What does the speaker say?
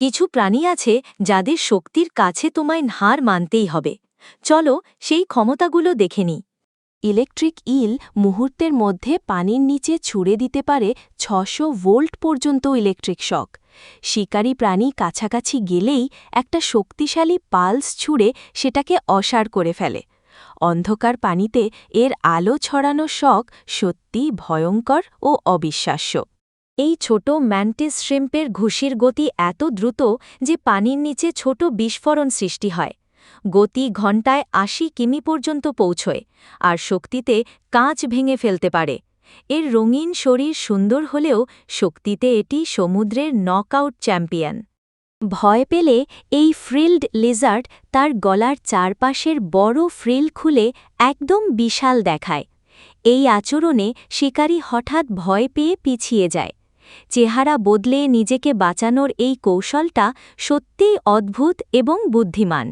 কিছু প্রাণী আছে যাদের শক্তির কাছে তোমায় হার মানতেই হবে। চলো সেই ক্ষমতাগুলো দেখে নিই। ইলেকট্রিক ইল মুহূর্তের মধ্যে পানির নিচে ছুড়ে দিতে পারে ছশো ভোল্ট পর্যন্ত ইলেকট্রিক শক। শিকারী প্রাণী কাছাকাছি গেলেই একটা শক্তিশালী পালস ছুড়ে সেটাকে অসার করে ফেলে। অন্ধকার পানিতে এর আলো ছড়ানো শখ সত্যি ভয়ঙ্কর ও অবিশ্বাস্য। এই ছোট ম্যান্টিস শ্রিম্পের ঘুষির গতি এত দ্রুত যে পানির নিচে ছোট বিস্ফোরণ সৃষ্টি হয়। গতি ঘণ্টায় আশি কিমি পর্যন্ত পৌঁছয়, আর শক্তিতে কাঁচ ভেঙে ফেলতে পারে। এর রঙিন শরীর সুন্দর হলেও শক্তিতে এটি সমুদ্রের নকআউট চ্যাম্পিয়ন। ভয় পেলে এই ফ্রিল্ড লিজার্ড তার গলার চারপাশের বড় ফ্রিল খুলে একদম বিশাল দেখায়। এই আচরণে শিকারী হঠাৎ ভয় পেয়ে পিছিয়ে যায়। চেহারা বদলে নিজেকে বাঁচানোর এই কৌশলটা সত্যিই অদ্ভুত এবং বুদ্ধিমান।